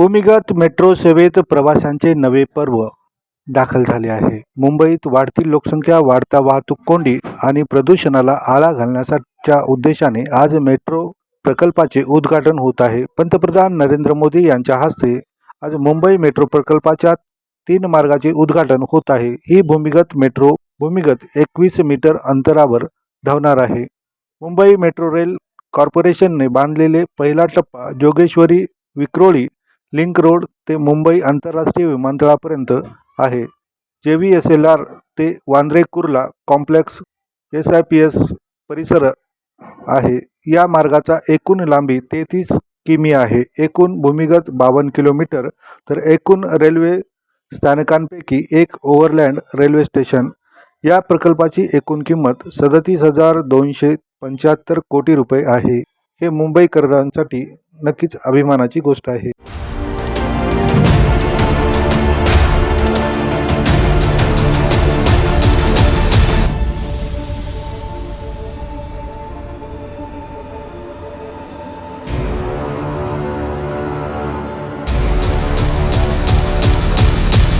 भूमिगत मेट्रो सेवेत प्रवाशांचे नवे पर्व दाखल झाले आहे. मुंबईत वाढती लोकसंख्या वाढता वाहतूक कोंडी आणि प्रदूषणाला आळा घालण्याच्या उद्देशाने आज मेट्रो प्रकल्पाचे उद्घाटन होत आहे. पंतप्रधान नरेंद्र मोदी यांच्या हस्ते आज मुंबई मेट्रो प्रकल्पाच्या तीन मार्गाचे उद्घाटन होत आहे. ही भूमिगत मेट्रो भूमिगत एकवीस मीटर अंतरावर धावणार आहे. मुंबई मेट्रो रेल कॉर्पोरेशनने बांधलेले पहिला टप्पा जोगेश्वरी विक्रोळी लिंक रोड ते मुंबई आंतरराष्ट्रीय विमानतळापर्यंत आहे. जे व्ही एस एल आर ते Bandra Kurla complex S I P S परिसर आहे. या मार्गाचा एकूण लांबी तेहतीस किमी आहे. एकूण भूमिगत बावन्न किलोमीटर तर एकूण रेल्वे स्थानकांपैकी एक ओव्हरलँड रेल्वे स्टेशन. या प्रकल्पाची एकूण किंमत सदतीस हजार दोनशे पंच्याहत्तर कोटी रुपये आहे. हे मुंबईकरांसाठी नक्कीच अभिमानाची गोष्ट आहे.